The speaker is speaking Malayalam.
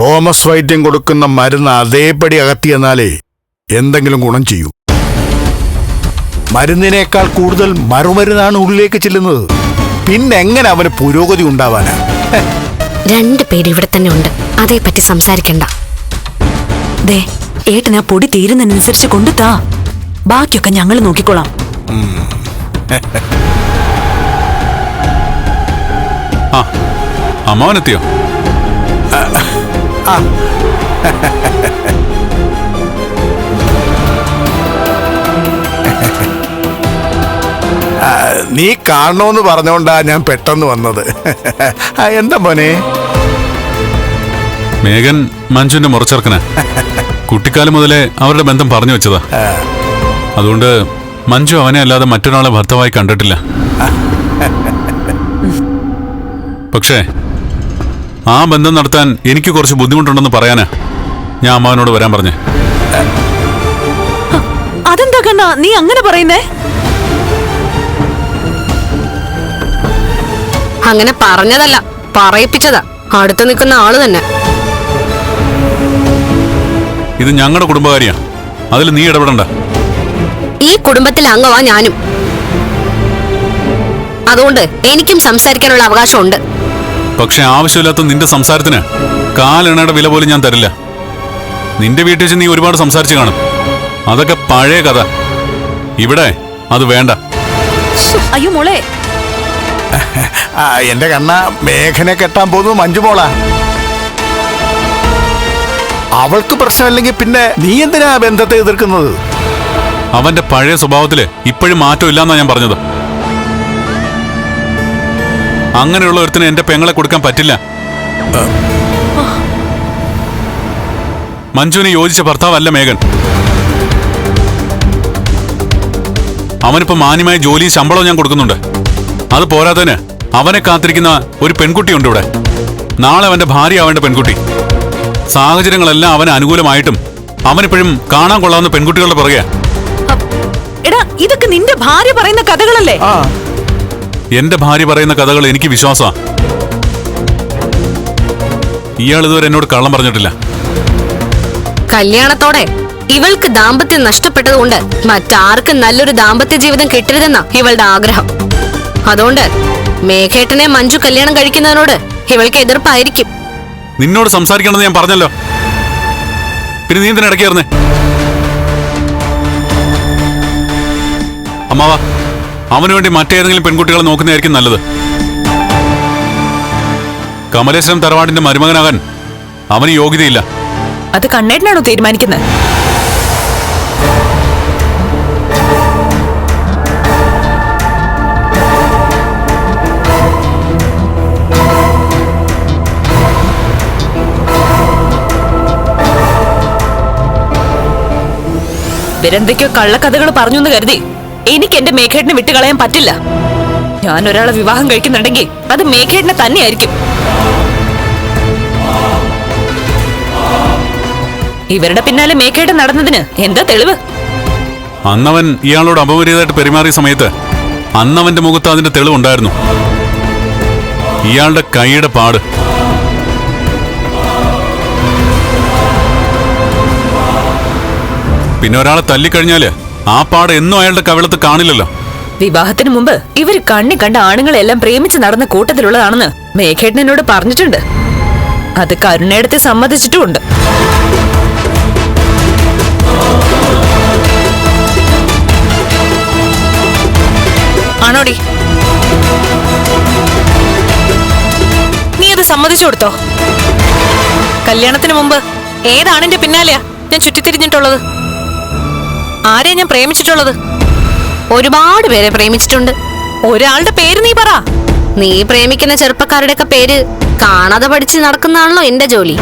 തോമസ് വൈദ്യം കൊടുക്കുന്ന മരുന്ന് അതേപടി അകത്തിയെന്നാലേ എന്തെങ്കിലും ഗുണം ചെയ്യൂ. മരുന്നിനേക്കാൾ കൂടുതൽ മറുമരുന്നാണ് ഉള്ളിലേക്ക് ചെല്ലുന്നത്. പിന്നെ എങ്ങനെ അവന് പുരോഗതി ഉണ്ടാവാനാ? രണ്ട് പേര് ഇവിടെ തന്നെ ഉണ്ട്. അതേപറ്റി സംസാരിക്കണ്ട. ദേ ഏട്ടൻ ആ പൊടി തീരുന്നതിനനുസരിച്ച് കൊണ്ടുതാ ബാക്കിയൊക്കെ ഞങ്ങൾ നോക്കിക്കോളാം. ആ അമ്മാവനെത്തിയോ നീ കാണണമെന്ന് പറഞ്ഞോണ്ടാ ഞാൻ പെട്ടെന്ന് വന്നത്. എന്താ മോനെ? മേഘൻ മഞ്ജുവിന്റെ മുറച്ചെറുക്കന. കുട്ടിക്കാലം മുതലേ അവരുടെ ബന്ധം പറഞ്ഞു വെച്ചതാ. അതുകൊണ്ട് മഞ്ജു അവനെ അല്ലാതെ മറ്റൊരാളെ ഭർത്താവായി കണ്ടിട്ടില്ല. പക്ഷേ ആ ബന്ധം നടത്താൻ എനിക്ക് കുറച്ച് ബുദ്ധിമുട്ടുണ്ടെന്ന് പറയാനാ. ഞാൻ അമ്മാവനോട് വരാൻ പറഞ്ഞേ. അതെന്താ കണ്ണ? നീ അങ്ങനെ പറയുന്നേ? അങ്ങനെ പറഞ്ഞതല്ല പറയിപ്പിച്ചതാ. അടുത്ത് നിൽക്കുന്ന ആൾ തന്നെ. ഇത് ഞങ്ങളുടെ കുടുംബകാരിയാ. അതിൽ നീ ഇടപെടണ്ട. ഈ കുടുംബത്തിൽ അംഗമാ ഞാനും. അതുകൊണ്ട് എനിക്കും സംസാരിക്കാനുള്ള അവകാശമുണ്ട്. പക്ഷെ ആവശ്യമില്ലാത്ത നിന്റെ സംസാരത്തിന് കാലെണ്ണയുടെ വില പോലും ഞാൻ തരില്ല. നിന്റെ വീട്ടിൽ വെച്ച് നീ ഒരുപാട് സംസാരിച്ചു കാണും. അതൊക്കെ പഴയ കഥ. ഇവിടെ അത് വേണ്ട. അയ്യോ മോളെ. എന്റെ കണ്ണ മേഘനെ കെട്ടാൻ പോകുന്നത് മഞ്ജുമോളാ അവൾക്ക് പ്രശ്നമില്ലെങ്കിൽ പിന്നെ നീ എന്തിനാ ബന്ധത്തെ എതിർക്കുന്നത്? അവന്റെ പഴയ സ്വഭാവത്തിൽ ഇപ്പോഴും മാറ്റം ഇല്ലാന്നാ ഞാൻ പറഞ്ഞത്. അങ്ങനെയുള്ള ഒരുത്തിന് എന്റെ പെങ്ങളെ കൊടുക്കാൻ പറ്റില്ല. മഞ്ജുവിന് യോജിച്ച ഭർത്താവല്ല മേഘൻ. അവനിപ്പോ മാന്യമായ ജോലിയും ശമ്പളവും ഞാൻ കൊടുക്കുന്നുണ്ട്. അത് പോരാത്തതിന് അവനെ കാത്തിരിക്കുന്ന ഒരു പെൺകുട്ടിയുണ്ട് ഇവിടെ. നാളെ അവന്റെ ഭാര്യ ആവേണ്ട പെൺകുട്ടി. സാഹചര്യങ്ങളെല്ലാം അവന് അനുകൂലമായിട്ടും അവനിപ്പോഴും കാണാൻ കൊള്ളാവുന്ന പെൺകുട്ടികളുടെ പുറകെ എടാ ഇതൊക്കെ നിന്റെ ഭാര്യ പറയുന്ന കഥകളല്ലേ? ആ. എന്റെ ഭാര്യ പറയുന്ന കഥകൾ എനിക്ക് വിശ്വാസമാ ഇയാൾ ഇതുവരെ എന്നോട് കള്ളം പറഞ്ഞിട്ടില്ല. കല്യാണത്തോടെ ഇവൾക്ക് ദാമ്പത്യം നഷ്ടപ്പെട്ടതുകൊണ്ട് മറ്റാർക്കും നല്ലൊരു ദാമ്പത്യ ജീവിതം കിട്ടരുതെന്നാ ഇവളുടെ ആഗ്രഹം. അതുകൊണ്ട് മേഘേട്ടനെ മഞ്ജു കല്യാണം കഴിക്കുന്നതിനോട് ഇവൾക്ക് എതിർപ്പായിരിക്കും. നിന്നോട് സംസാരിക്കണമെന്ന് ഞാൻ പറഞ്ഞല്ലോ. പിന്നെ നീ എന്തിനടക്കായിരുന്നേ അമ്മാവ. അവന് വേണ്ടി മറ്റേതെങ്കിലും പെൺകുട്ടികളെ നോക്കുന്നതായിരിക്കും നല്ലത്. കമലേശ്വരം തറവാടിന്റെ മരുമകനാകാൻ അവന് യോഗ്യതയില്ല. അത് കണ്ണേട്ടനാണോ തീരുമാനിക്കുന്നത്? ഇവരെന്തൊക്കെയോ കള്ളക്കഥകൾ പറഞ്ഞു എന്ന് കരുതി. എനിക്ക് എന്റെ മേഘേട്ടിനെ വിട്ടുകളയാൻ പറ്റില്ല. ഞാൻ ഒരാളെ വിവാഹം കഴിക്കുന്നുണ്ടെങ്കിൽ അത് മേഘേട്ടിനെ തന്നെയായിരിക്കും. ഇവരുടെ പിന്നാലെ മേഘേട്ടൻ നടന്നതിന് എന്താ തെളിവ്? അന്നവൻ ഇയാളോട് അപമര്യാദയായിട്ട് പെരുമാറിയ സമയത്ത് അന്നവന്റെ മുഖത്ത് അതിന്റെ തെളിവുണ്ടായിരുന്നു. ഇയാളുടെ കൈയുടെ പാട്. പിന്നെ ഒരാളെ തല്ലിക്കഴിഞ്ഞാൽ ആ പാട് എന്നും അയാളുടെ കവിളത്ത് കാണില്ലല്ലോ. വിവാഹത്തിന് മുമ്പ് ഇവർ കണ്ണി കണ്ട ആണുങ്ങളെല്ലാം പ്രേമിച്ച് നടന്ന കൂട്ടത്തിലുള്ളതാണെന്ന് മേഘേട്ടൻ എന്നോട് പറഞ്ഞിട്ടുണ്ട്. അത് കരുണയെടുത്ത് സമ്മതിച്ചിട്ടുമുണ്ട്. ആണോടി? നീ അത് സമ്മതിച്ചു കൊടുത്തോ? കല്യാണത്തിന് മുമ്പ് ഏതാണിന്റെ പിന്നാലെയാ ഞാൻ ചുറ്റിത്തിരിഞ്ഞിട്ടുള്ളത്? ആരെയാ ഞാൻ പ്രേമിച്ചിട്ടുള്ളത്? ഒരുപാട് പേരെ പ്രേമിച്ചിട്ടുണ്ട്. ഒരാളുടെ പേര് നീ പറ. നീ പ്രേമിക്കുന്ന ചെറുപ്പക്കാരുടെയൊക്കെ പേര് കാണാതെ പഠിച്ച് നടക്കുന്നതാണല്ലോ എന്റെ ജോലി.